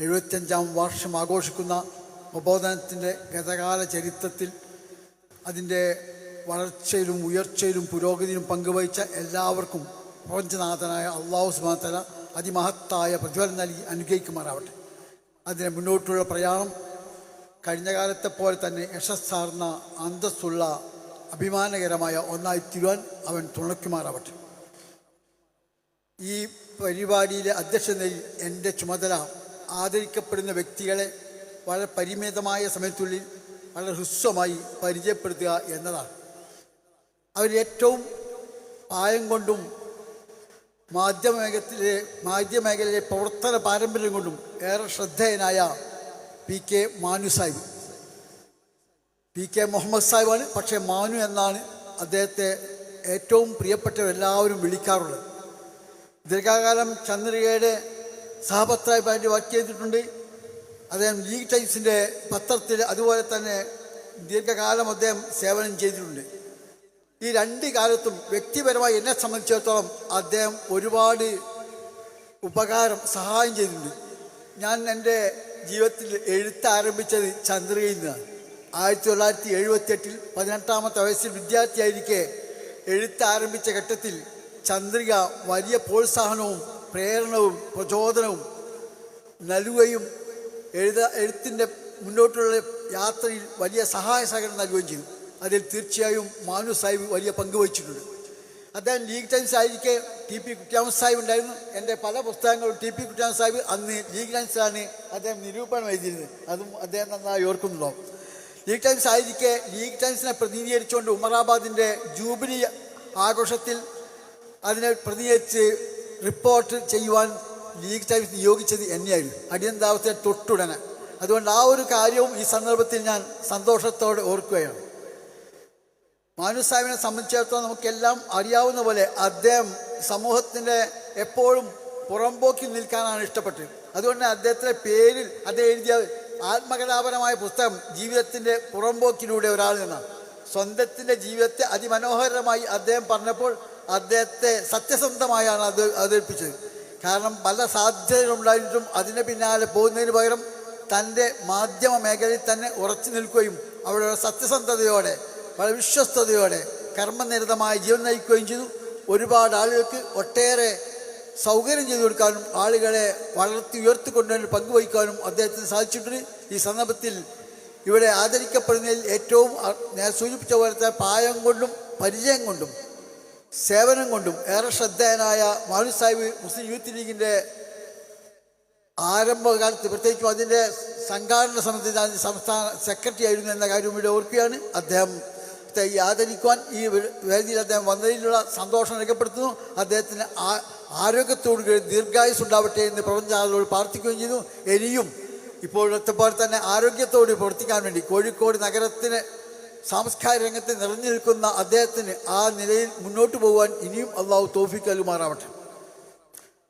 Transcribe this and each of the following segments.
എഴുപത്തിയഞ്ചാം വാർഷം ആഘോഷിക്കുന്ന പ്രബോധനത്തിന്റെ ഗതകാല ചരിത്രത്തിൽ അതിന്റെ വളർച്ചയിലും ഉയർച്ചയിലും പുരോഗതിയിലും പങ്കുവഹിച്ച എല്ലാവർക്കും പ്രപഞ്ചനാഥനായ അള്ളാഹു സുബാത്തല അതിമഹത്തായ പ്രതിഫലം നൽകി അനുഗ്രഹിക്കുമാറാവട്ടെ. അതിന് മുന്നോട്ടുള്ള പ്രയാണം കഴിഞ്ഞ കാലത്തെ പോലെ തന്നെ യശസ്സാർന്ന അന്തസ്സുള്ള അഭിമാനകരമായ ഒന്നായി തീരുവാൻ അവൻ തുണയ്ക്കുമാറാവട്ടെ. ഈ പരിപാടിയിലെ അധ്യക്ഷതയിൽ എന്റെ ചുമതല ആദരിക്കപ്പെടുന്ന വ്യക്തികളെ വളരെ പരിമിതമായ സമയത്തുള്ളിൽ വളരെ ഹ്രസ്വമായി പരിചയപ്പെടുത്തുക എന്നതാണ്. അവരേറ്റവും പ്രായം കൊണ്ടും മാധ്യമേഖലത്തിലെ മാധ്യമേഖലയിലെ പ്രവർത്തന പാരമ്പര്യം കൊണ്ടും ഏറെ ശ്രദ്ധേയനായ P K Manu Sahib. P K Muhammad സാഹിബാണ് പക്ഷേ മാനു എന്നാണ് അദ്ദേഹത്തെ ഏറ്റവും പ്രിയപ്പെട്ടവരെല്ലാവരും വിളിക്കാറുള്ളത്. ദീർഘകാലം ചന്ദ്രികയുടെ സഹപത്രായിട്ട് വർക്ക് ചെയ്തിട്ടുണ്ട് അദ്ദേഹം ലീഗ് ടൈംസിന്റെ പത്രത്തിൽ അതുപോലെ തന്നെ ദീർഘകാലം അദ്ദേഹം സേവനം ചെയ്തിട്ടുണ്ട്. ഈ രണ്ട് കാലത്തും വ്യക്തിപരമായി എന്നെ സംബന്ധിച്ചിടത്തോളം അദ്ദേഹം ഒരുപാട് ഉപകാരം സഹായം ചെയ്തിട്ടുണ്ട്. ഞാൻ എന്റെ ജീവിതത്തിൽ എഴുത്ത് ആരംഭിച്ചത് ചന്ദ്രികയിൽ നിന്നാണ്. ആയിരത്തി തൊള്ളായിരത്തി എഴുപത്തിയെട്ടിൽ പതിനെട്ടാമത്തെ വയസ്സിൽ വിദ്യാർത്ഥിയായിരിക്കെ എഴുത്ത് ആരംഭിച്ച ഘട്ടത്തിൽ ചന്ദ്രിക വലിയ പ്രോത്സാഹനവും പ്രേരണവും പ്രചോദനവും നൽകുകയും എഴുത എഴുത്തിന്റെ മുന്നോട്ടുള്ള യാത്രയിൽ വലിയ സഹായ സഹകരണം നൽകുകയും ചെയ്തു. അതിൽ തീർച്ചയായും മാനു സാഹിബ് വലിയ പങ്ക് വഹിച്ചിട്ടുണ്ട്. അദ്ദേഹം ലീഗ് ടൈംസ് ആയിരിക്കെ ടി പി കുട്ടിയാമ സാഹിബ് ഉണ്ടായിരുന്നു. എന്റെ പല പുസ്തകങ്ങളും ടി പി കുട്ടിയാമ സാഹിബ് അന്ന് ലീഗ് ടൈംസിലാണ് അദ്ദേഹം നിരൂപണം എഴുതിയിരുന്നത്. അതും അദ്ദേഹം നന്നായി ഓർക്കുന്നുണ്ടോ? ലീഗ് ടൈംസ് ആയിരിക്കെ ലീഗ് ടൈംസിനെ പ്രതിനിധീകരിച്ചുകൊണ്ട് ഉമറാബാദിന്റെ ജൂബിലി ആഘോഷത്തിൽ അതിനെ പ്രതിനിധീകരിച്ച് റിപ്പോർട്ട് ചെയ്യുവാൻ ലീഗ് ടൈംസ് നിയോഗിച്ചത് എന്നെയായിരുന്നു. അടിയന്താവസ്ഥയെ തൊട്ടുടനെ. അതുകൊണ്ട് ആ ഒരു കാര്യവും ഈ സന്ദർഭത്തിൽ ഞാൻ സന്തോഷത്തോടെ ഓർക്കുകയാണ്. മാനു സാഹിബിനെ സംബന്ധിച്ചിടത്തോളം നമുക്കെല്ലാം അറിയാവുന്ന പോലെ അദ്ദേഹം സമൂഹത്തിന്റെ എപ്പോഴും പുറമ്പോക്കി നിൽക്കാനാണ് ഇഷ്ടപ്പെട്ടത്. അതുകൊണ്ട് അദ്ദേഹത്തിന്റെ പേരിൽ അദ്ദേഹം എഴുതിയ ആത്മകഥാപരമായ പുസ്തകം ജീവിതത്തിന്റെ പുറംപോക്കിലൂടെ ഒരാൾ നിന്നാണ്. സ്വന്തത്തിന്റെ ജീവിതത്തെ അതിമനോഹരമായി അദ്ദേഹം പറഞ്ഞപ്പോൾ അദ്ദേഹത്തെ സത്യസന്ധമായാണ് അത് അവതരിപ്പിച്ചത്. കാരണം പല സാധ്യതകളുണ്ടായിട്ടും അതിന് പിന്നാലെ പോകുന്നതിന് പകരം തന്റെ മാധ്യമ മേഖലയിൽ തന്നെ ഉറച്ചു നിൽക്കുകയും അവിടെ സത്യസന്ധതയോടെ വളരെ വിശ്വസ്തയോടെ കർമ്മനിരതമായ ജീവൻ നയിക്കുകയും ചെയ്തു. ഒരുപാട് ആളുകൾക്ക് ഒട്ടേറെ സൗകര്യം ചെയ്തു കൊടുക്കാനും ആളുകളെ വളർത്തി ഉയർത്തിക്കൊണ്ടുവരാൻ പങ്കുവഹിക്കാനും അദ്ദേഹത്തിന് സാധിച്ചിട്ടുണ്ട്. ഈ സന്ദർഭത്തിൽ ഇവിടെ ആദരിക്കപ്പെടുന്നതിൽ ഏറ്റവും ഞാൻ സൂചിപ്പിച്ച പോലത്തെ പായം കൊണ്ടും പരിചയം കൊണ്ടും സേവനം കൊണ്ടും ഏറെ ശ്രദ്ധേയനായ മാലു സാഹിബ് മുസ്ലിം യൂത്ത് ലീഗിന്റെ ആരംഭകാലത്ത് പ്രത്യേകിച്ചും അതിന്റെ സംഘാടന സമിതി സംസ്ഥാന സെക്രട്ടറി ആയിരുന്നു എന്ന കാര്യം ഇവിടെ ഓർക്കുകയാണ്. അദ്ദേഹം ഈ ആദരിക്കുവാൻ ഈ വേദിയിൽ അദ്ദേഹം വന്നതിലുള്ള സന്തോഷം രേഖപ്പെടുത്തുന്നു. അദ്ദേഹത്തിന് ആ ആരോഗ്യത്തോടു കൂടി ദീർഘായുസ് ഉണ്ടാവട്ടെ എന്ന് പ്രപഞ്ചാളോട് പ്രാർത്ഥിക്കുകയും ചെയ്യുന്നു ഇനിയും ഇപ്പോഴത്തെ പോലെ തന്നെ ആരോഗ്യത്തോട് പ്രവർത്തിക്കാൻ വേണ്ടി കോഴിക്കോട് നഗരത്തിന് സാംസ്കാരിക രംഗത്ത് നിറഞ്ഞു നിൽക്കുന്ന അദ്ദേഹത്തിന് ആ നിലയിൽ മുന്നോട്ട് പോകാൻ ഇനിയും അള്ളാഹു തോഫിക്ക് നൽകുമാറാവട്ടെ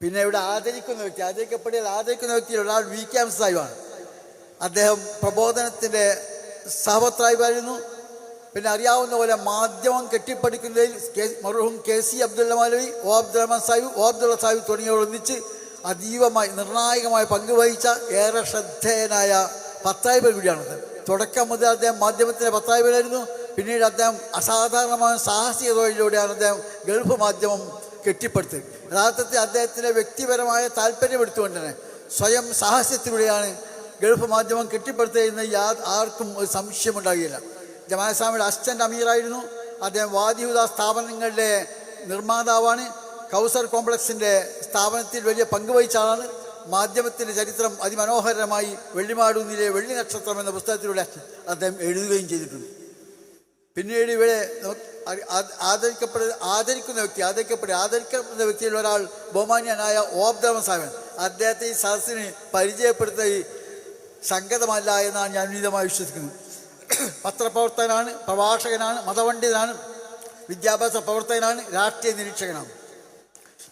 പിന്നെ ഇവിടെ ആദരിക്കുന്ന വ്യക്തി ആദരിക്കപ്പെടിയാൽ ആദരിക്കുന്ന വ്യക്തിയിൽ ഒരാൾ വി കെ എം സാഹിബാണ്. അദ്ദേഹം പ്രബോധനത്തിന്റെ സഹപത്രായിമായിരുന്നു പിന്നെ അറിയാവുന്ന പോലെ മാധ്യമം കെട്ടിപ്പടിക്കുന്നതിൽ K മറുഹും K C Abdullah Maulavi O Abdurahman Sahib O Abdullah Sahib തുടങ്ങിയവർ ഒന്നിച്ച് അതീവമായി നിർണായകമായി പങ്കുവഹിച്ച ഏറെ ശ്രദ്ധേയനായ പത്തായ്പ കൂടിയാണത്. തുടക്കം മുതൽ അദ്ദേഹം മാധ്യമത്തിന്റെ പത്തായ്പയിലായിരുന്നു പിന്നീട് അദ്ദേഹം അസാധാരണമായ സാഹസിക തൊഴിലിലൂടെയാണ് അദ്ദേഹം ഗൾഫ് മാധ്യമം കെട്ടിപ്പടുത്തത്. യഥാർത്ഥത്തിൽ അദ്ദേഹത്തിന്റെ വ്യക്തിപരമായ താല്പര്യമെടുത്തുകൊണ്ട് തന്നെ സ്വയം സാഹസ്യത്തിലൂടെയാണ് ഗൾഫ് മാധ്യമം കെട്ടിപ്പടുത്തതെന്ന് യാ ആർക്കും ഒരു സംശയമുണ്ടാകില്ല ജമാസ്വാമിയുടെ അസിസ്റ്റന്റ് അമീറായിരുന്നു. അദ്ദേഹം വാദിയുത സ്ഥാപനങ്ങളുടെ നിർമ്മാതാവാണ്. കൗസർ കോംപ്ലക്സിന്റെ സ്ഥാപനത്തിൽ വലിയ പങ്കുവഹിച്ച ആളാണ്. മാധ്യമത്തിന്റെ ചരിത്രം അതിമനോഹരമായി വെള്ളിമാടുന്നിലെ വെള്ളി നക്ഷത്രം എന്ന പുസ്തകത്തിലൂടെ അദ്ദേഹം എഴുതുകയും ചെയ്തിട്ടുണ്ട്. പിന്നീട് ഇവിടെ ആദരിക്കപ്പെടുന്ന ആദരിക്കുന്ന വ്യക്തി ആദരിക്കപ്പെടുക ആദരിക്കപ്പെടുന്ന വ്യക്തിയിൽ ഒരാൾ ബഹുമാന്യനായ ഓബ്ദമ സാഹൻ അദ്ദേഹത്തെ ഈ സദസ്സിന് പരിചയപ്പെടുത്ത ഈ സംഗതമല്ല എന്നാണ് ഞാൻ വിനീതമായി വിശ്വസിക്കുന്നത് പത്രപ്രവർത്തകനാണ് പ്രഭാഷകനാണ് മതപണ്ഡിതനാണ് വിദ്യാഭ്യാസ പ്രവർത്തകനാണ് രാഷ്ട്രീയ നിരീക്ഷകനാണ്.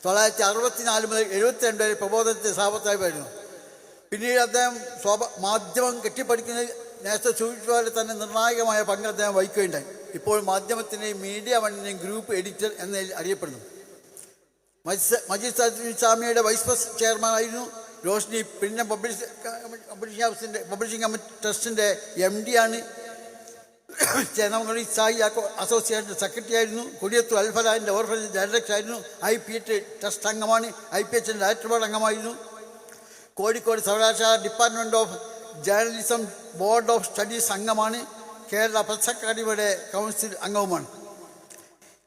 തൊള്ളായിരത്തി അറുപത്തിനാല് മുതൽ എഴുപത്തിരണ്ട് വരെ പ്രബോധനത്തിൽ സാപത്തായിരുന്നു പിന്നീട് അദ്ദേഹം സ്വാഭ മാധ്യമം കെട്ടിപ്പടിക്കുന്ന നേരത്തെ സൂചിപ്പിച്ച തന്നെ നിർണായകമായ പങ്ക് അദ്ദേഹം വഹിക്കുകയുണ്ടായി. ഇപ്പോൾ മാധ്യമത്തിന്റെയും മീഡിയ വണ്ണിന്റെയും ഗ്രൂപ്പ് എഡിറ്റർ എന്ന അറിയപ്പെടുന്നു. മജീദ് സ്വാമിയുടെ വൈസ് പ്രസ് ചെയർമാൻ ആയിരുന്നു റോഷ്നി പിന്നെ പബ്ലിഷ് പബ്ലിഷിംഗ് ഹൗസിന്റെ പബ്ലിഷിംഗ് ട്രസ്റ്റിന്റെ എം ആണ്. ചേന്നമംഗലി സായി അക്കോ- അസോസിയേഷൻ സെക്രട്ടറി ആയിരുന്നു. കൊടിയത്തൂർ അൽഫലാന്റെ ഓർഫനേജ് ഡയറക്ടർ ആയിരുന്നു. ഐ പി എച്ച് ട്രസ്റ്റ് അംഗമാണ്. ഐ പി എച്ചിന്റെ ഡയറക്ടർ ബോർഡ് അംഗമായിരുന്നു. കോഴിക്കോട് സർവകലാശാല department of journalism board of studies അംഗമാണ്. കേരള പ്രസ് അക്കാദമിയുടെ കൗൺസിൽ അംഗവുമാണ്.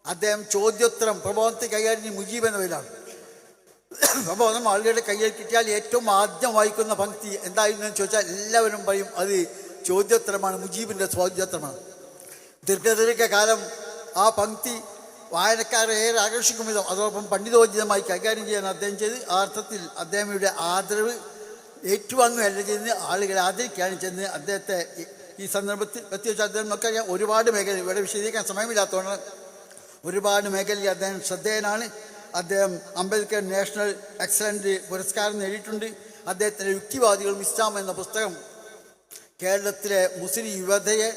അദ്ദേഹം ചോദ്യോത്തരം പ്രബോധനത്തെ കൈകാര്യം മുജീബ് എന്ന പേരാണ്. പ്രബോധനം ആളുകളുടെ കയ്യിൽ കിട്ടിയാൽ ഏറ്റവും ആദ്യം വായിക്കുന്ന പങ്ക്തി എന്തായിരുന്നു എന്ന് ചോദിച്ചാൽ എല്ലാവരും പറയും അത് ചോദ്യോത്തരമാണ് മുജീബിന്റെ ചോദ്യോത്തരമാണ്. ദീർഘദീർഘകാലം ആ പങ്ക്തി വായനക്കാരെ ഏറെ ആകർഷിക്കും വിധം അതോടൊപ്പം പണ്ഡിതോചിതമായി കൈകാര്യം ചെയ്യാൻ അദ്ദേഹം ചെയ്ത് ആ അർത്ഥത്തിൽ അദ്ദേഹയുടെ ആദരവ് ഏറ്റുവാങ്ങുകയല്ല ചെയ്യുന്നത് ആളുകളെ ആദരിക്കുകയാണ് ചെയ്യുന്നത്. അദ്ദേഹത്തെ ഈ- ഈ സന്ദർഭത്തിൽ പ്രത്യേകിച്ച് അദ്ദേഹം നമുക്കറിയാം ഒരുപാട് മേഖല ഇവിടെ വിശദീകരിക്കാൻ സമയമില്ലാത്തതുകൊണ്ട് ഒരുപാട് മേഖലയിൽ അദ്ദേഹം ശ്രദ്ധേയനാണ്. അദ്ദേഹം അംബേദ്കർ നാഷണൽ എക്സലന്റ് പുരസ്കാരം നേടിയിട്ടുണ്ട്. അദ്ദേഹത്തിന്റെ യുക്തിവാദികളും ഇസ്ലാം എന്ന പുസ്തകം കേരളത്തിലെ മുസ്ലിം യുവതയെ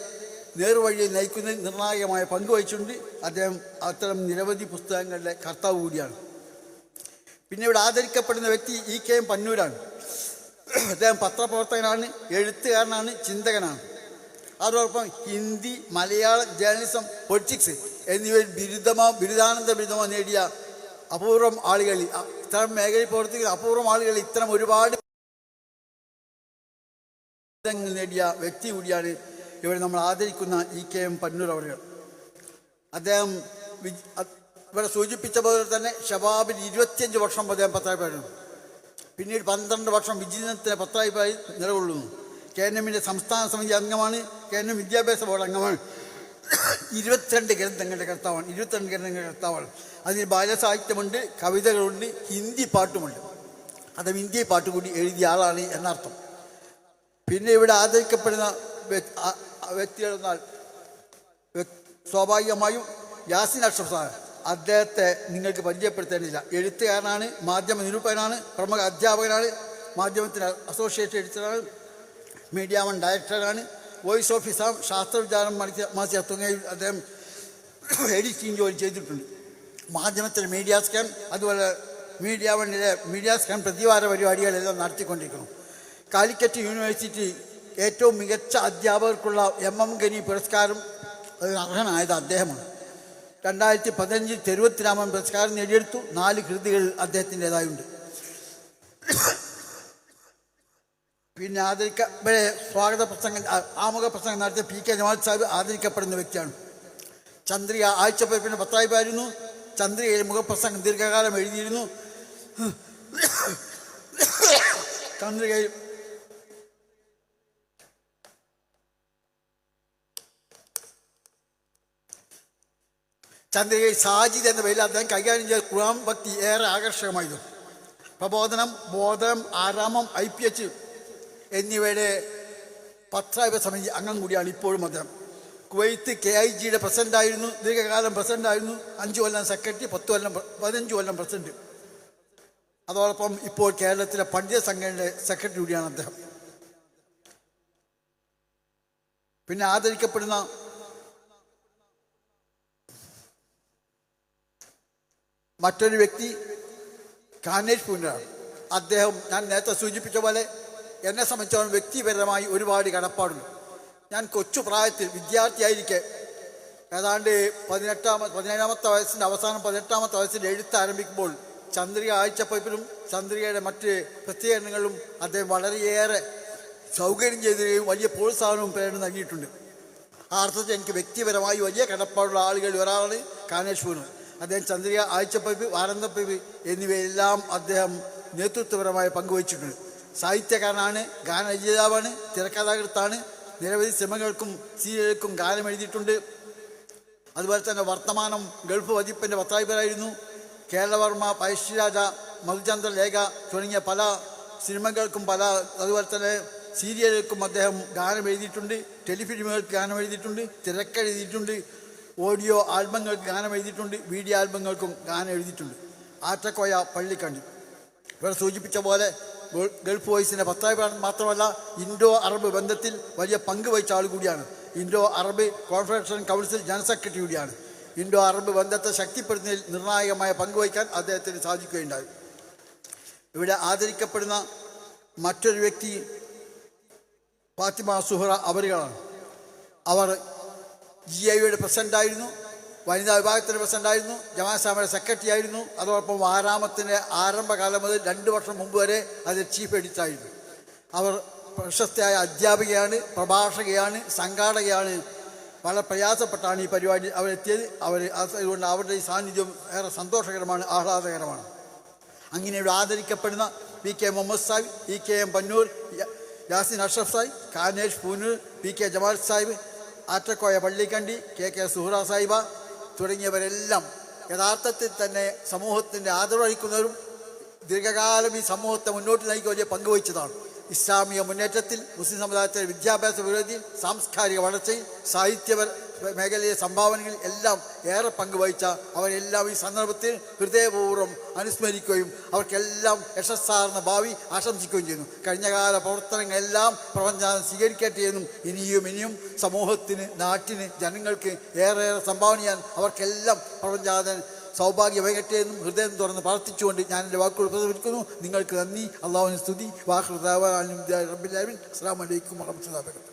നേർവഴിയിൽ നയിക്കുന്നതിൽ നിർണായകമായ പങ്ക് വഹിച്ചിട്ടുണ്ട്. അദ്ദേഹം അത്തരം നിരവധി പുസ്തകങ്ങളുടെ കർത്താവ് കൂടിയാണ്. പിന്നെ ഇവിടെ ആദരിക്കപ്പെടുന്ന വ്യക്തി ഇ കെ എം പന്നൂരാണ്. അദ്ദേഹം പത്രപ്രവർത്തകനാണ് എഴുത്തുകാരനാണ് ചിന്തകനാണ്. അതോടൊപ്പം ഹിന്ദി മലയാളം ജേർണലിസം പൊളിറ്റിക്സ് എന്നിവയിൽ ബിരുദമോ ബിരുദാനന്ദ ബിരുദമോ നേടിയ അപൂർവം ആളുകളിൽ ഇത്തരം മേഖലയിൽ പ്രവർത്തിക്കുന്ന അപൂർവം ആളുകളിൽ ഇത്തരം ഒരുപാട് ബിരുദങ്ങൾ നേടിയ വ്യക്തി കൂടിയാണ് ഇവിടെ നമ്മൾ ആദരിക്കുന്ന ഇ കെ എം പന്നൂർ അവർ അദ്ദേഹം ഇവിടെ സൂചിപ്പിച്ച പോലെ തന്നെ ഷബാബിൽ ഇരുപത്തിയഞ്ച് വർഷം അദ്ദേഹം പത്രായിപ്പായിരുന്നു പിന്നീട് പന്ത്രണ്ട് വർഷം വിജയത്തിന് പത്രായിപ്പായി നിലകൊള്ളുന്നു. കെ എൻ എമ്മിന്റെ സംസ്ഥാന സമിതി അംഗമാണ് കെ എൻ എം വിദ്യാഭ്യാസ ബോർഡ് അംഗമാണ്. ഇരുപത്തിരണ്ട് ഗ്രന്ഥങ്ങളുടെ കർത്താവാണ് ഇരുപത്തിരണ്ട് ഗ്രന്ഥങ്ങളുടെ കർത്താവാണ്. അതിൽ ബാലസാഹിത്യമുണ്ട് കവിതകളുണ്ട് ഹിന്ദി പാട്ടുമുണ്ട്. അദ്ദേഹം ഹിന്ദി പാട്ട് കൂടി എഴുതിയ ആളാണ് എന്നർത്ഥം. പിന്നെ ഇവിടെ ആദരിക്കപ്പെടുന്ന വ്യ- ആ- ആ വ്യക്തികൾ എന്നാൽ സ്വാഭാവികമായും യാസിൻ അഷ്റഫ് സാർ അദ്ദേഹത്തെ നിങ്ങൾക്ക് പരിചയപ്പെടുത്തേണ്ടില്ല എഴുത്തുകാരനാണ് മാധ്യമ നിരൂപകനാണ് പ്രമുഖ അധ്യാപകനാണ് മാധ്യമത്തിന് അസോസിയേറ്റ് എഡിറ്ററാണ് മീഡിയ വൺ ഡയറക്ടറാണ് വോയിസ് ഓഫ് ഇസ്ലാം ശാസ്ത്രവിചാരം മണിച്ച മാസിക തുടങ്ങിയ അദ്ദേഹം എഡിറ്റിംഗ് ജോലി ചെയ്തിട്ടുണ്ട്. മാധ്യമത്തിൽ മീഡിയ സ്കാൻ അതുപോലെ മീഡിയ വണ്ണിലെ മീഡിയ സ്കാൻ പ്രതിവാര പരിപാടികളെല്ലാം നടത്തിക്കൊണ്ടിരിക്കുന്നു. കാലിക്കറ്റ് യൂണിവേഴ്സിറ്റി ഏറ്റവും മികച്ച അധ്യാപകർക്കുള്ള എം എം ഗനി പുരസ്കാരം അർഹനായത് അദ്ദേഹമാണ്. രണ്ടായിരത്തി പതിനഞ്ചിൽ തെരുവത്തിരാമൻ പുരസ്കാരം നേടിയെടുത്തു. നാല് കൃതികൾ അദ്ദേഹത്തിന്റെതായുണ്ട്. പിന്നെ ആദരിക്ക ഇവിടെ സ്വാഗത പ്രസംഗം ആമുഖ പ്രസംഗം നടത്തിയ പി കെ ജമാൽ സാഹിബ് ആദരിക്കപ്പെടുന്ന വ്യക്തിയാണ്. ചന്ദ്രിക ആഴ്ചപ്പതിപ്പിന് പത്തായിപ്പായിരുന്നു. ചന്ദ്രികയിൽ മുഖപ്രസംഗം ദീർഘകാലം എഴുതിയിരുന്നു. ചന്ദ്രികയിൽ ചന്ദ്രികയിൽ സാജിദ് എന്ന പേരിൽ അദ്ദേഹം കൈകാര്യം ചെയ്ത ഖുർആൻ ഭക്തി ഏറെ ആകർഷകമായിരുന്നു. പ്രബോധനം ബോധം ആരാമം ഐ പി എച്ച് എന്നിവയുടെ പത്രായവ സമിതി അംഗം കൂടിയാണ് ഇപ്പോഴും അദ്ദേഹം. കുവൈത്ത് കെ ഐ ജിയുടെ പ്രസിഡന്റായിരുന്നു ദീർഘകാലം പ്രസിഡന്റായിരുന്നു അഞ്ച് കൊല്ലം സെക്രട്ടറി പത്ത് കൊല്ലം പതിനഞ്ച് കൊല്ലം പ്രസിഡന്റ്. അതോടൊപ്പം ഇപ്പോൾ കേരളത്തിലെ പണ്ഡിത സംഘടനയുടെ സെക്രട്ടറി കൂടിയാണ് അദ്ദേഹം. പിന്നെ ആദരിക്കപ്പെടുന്ന മറ്റൊരു വ്യക്തി കാനേഷ് പൂനാണ് അദ്ദേഹം ഞാൻ നേരത്തെ സൂചിപ്പിച്ച പോലെ എന്നെ സംബന്ധിച്ചോളം വ്യക്തിപരമായി ഒരുപാട് കടപ്പാടുണ്ട്. ഞാൻ കൊച്ചു പ്രായത്തിൽ വിദ്യാർത്ഥിയായിരിക്കെ ഏതാണ്ട് പതിനെട്ടാമ പതിനേഴാമത്തെ വയസ്സിന്റെ അവസാനം പതിനെട്ടാമത്തെ വയസ്സിൽ എഴുത്ത് ആരംഭിക്കുമ്പോൾ ചന്ദ്രിക ആഴ്ചപ്പതിപ്പിലും ചന്ദ്രികയുടെ മറ്റ് പ്രത്യേകങ്ങളും അദ്ദേഹം വളരെയേറെ സൗകര്യം ചെയ്തുകയും വലിയ പ്രോത്സാഹനവും പ്രേരണ നൽകിയിട്ടുണ്ട്. ആ അർത്ഥത്തിൽ എനിക്ക് വ്യക്തിപരമായി വലിയ കടപ്പാടുള്ള ആളുകളിൽ ഒരാളാണ് കാനേശ്വരൻ അദ്ദേഹം ചന്ദ്രിക ആഴ്ചപ്പതിപ്പ് വാരന്തപ്പതിപ്പ് എന്നിവയെല്ലാം അദ്ദേഹം നേതൃത്വപരമായി പങ്കുവച്ചിട്ടുണ്ട്. സാഹിത്യകാരനാണ് ഗാനരചയിതാവാണ് തിരക്കഥാകൃത്താണ്. നിരവധി സിനിമകൾക്കും സീരിയലുകൾക്കും ഗാനം എഴുതിയിട്ടുണ്ട് അതുപോലെ തന്നെ വർത്തമാനം ഗൾഫ് വതിപ്പിന്റെ പത്രായിപ്പരായിരുന്നു കേരളവർമ്മ പഴശ്ശിരാജ മധുചന്ദ്ര ലേഖ തുടങ്ങിയ പല സിനിമകൾക്കും പല അതുപോലെ തന്നെ സീരിയലുകൾക്കും അദ്ദേഹം ഗാനം എഴുതിയിട്ടുണ്ട് ടെലിഫിലിമുകൾക്ക് ഗാനം എഴുതിയിട്ടുണ്ട് തിരക്കെഴുതിയിട്ടുണ്ട്. ഓഡിയോ ആൽബങ്ങൾ ഗാനം എഴുതിയിട്ടുണ്ട് വീഡിയോ ആൽബങ്ങൾക്കും ഗാനം എഴുതിയിട്ടുണ്ട്. ആറ്റക്കോയ പള്ളിക്കണ്ടി. ഇവിടെ സൂചിപ്പിച്ച പോലെ ഗൾ- ഗൾഫ് വോയിസിന്റെ പത്തായിരം മാത്രമല്ല ഇൻഡോ അറബ് ബന്ധത്തിൽ വലിയ പങ്ക് വഹിച്ച ആൾ കൂടിയാണ്. Indo Arab confederation council general secretary കൂടിയാണ്. ഇൻഡോ അറബ് ബന്ധത്തെ ശക്തിപ്പെടുത്തുന്നതിൽ നിർണായകമായ പങ്ക് വഹിക്കാൻ അദ്ദേഹത്തിന് സാധിക്കുകയുണ്ടായി. ഇവിടെ ആദരിക്കപ്പെടുന്ന മറ്റൊരു വ്യക്തി ഫാത്തിമ സുഹറ അവരുകളാണ്. അവർ ജി ഐയുടെ പ്രസിഡന്റായിരുന്നു വനിതാ വിഭാഗത്തിന്റെ പ്രസിഡന്റായിരുന്നു ജമാ സാമയുടെ സെക്രട്ടറി ആയിരുന്നു അതോടൊപ്പം ആറാമത്തിന്റെ ആരംഭകാലം മുതൽ രണ്ട് വർഷം മുമ്പ് വരെ അതിൽ ചീഫ് എഡിറ്ററായിരുന്നു അവർ പ്രശസ്തയായ അധ്യാപികയാണ് പ്രഭാഷകയാണ് സംഘാടകയാണ്. വളരെ പ്രയാസപ്പെട്ടാണ് ഈ പരിപാടി അവരെത്തിയത് അവർ അതുകൊണ്ട് അവരുടെ ഈ സാന്നിധ്യം ഏറെ സന്തോഷകരമാണ് ആഹ്ലാദകരമാണ്. അങ്ങനെ ഇവിടെ ആദരിക്കപ്പെടുന്ന P K Muhammad Sahib E K M Pannur Yasin Ashraf Sahib Kanesh Poonur P K Jamal Sahib Attakoya Pallikandi K K Suhara Sahiba തുടങ്ങിയവരെല്ലാം യഥാർത്ഥത്തിൽ തന്നെ സമൂഹത്തിന്റെ ആദരവഹിക്കുന്നവരും ദീർഘകാലം ഈ സമൂഹത്തെ മുന്നോട്ട് നയിക്കുക വലിയ പങ്കുവഹിച്ചതാണ് ഇസ്ലാമിക മുന്നേറ്റത്തിൽ മുസ്ലിം സമുദായത്തിലെ വിദ്യാഭ്യാസ പുരോഗതിയിൽ സാംസ്കാരിക വളർച്ചയിൽ സാഹിത്യ മേഖലയിലെ സംഭാവനകളിൽ എല്ലാം ഏറെ പങ്കുവഹിച്ച അവരെല്ലാം ഈ സന്ദർഭത്തിൽ ഹൃദയപൂർവം അനുസ്മരിക്കുകയും അവർക്കെല്ലാം യശസ്സാർന്ന ഭാവി ആശംസിക്കുകയും ചെയ്യുന്നു. കഴിഞ്ഞകാല പ്രവർത്തനങ്ങളെല്ലാം പ്രപഞ്ചം സ്വീകരിക്കട്ടെ എന്നും ഇനിയും ഇനിയും സമൂഹത്തിന് നാട്ടിന് ജനങ്ങൾക്ക് ഏറെ ഏറെ സംഭാവന ചെയ്യാൻ അവർക്കെല്ലാം പ്രപഞ്ചാതൻ സൗഭാഗ്യമേകട്ടെ എന്നും ഹൃദയം തുറന്ന് പ്രാർത്ഥിച്ചുകൊണ്ട് ഞാൻ എന്റെ വാക്കുകൾ പ്രതിഫലിക്കുന്നു നിങ്ങൾക്ക് നന്ദി. അള്ളാഹുവിന് സ്തുതി. വാഹൃതാബിൻ അസ്സാം വലൈക്കും വറഹമുല്ലാ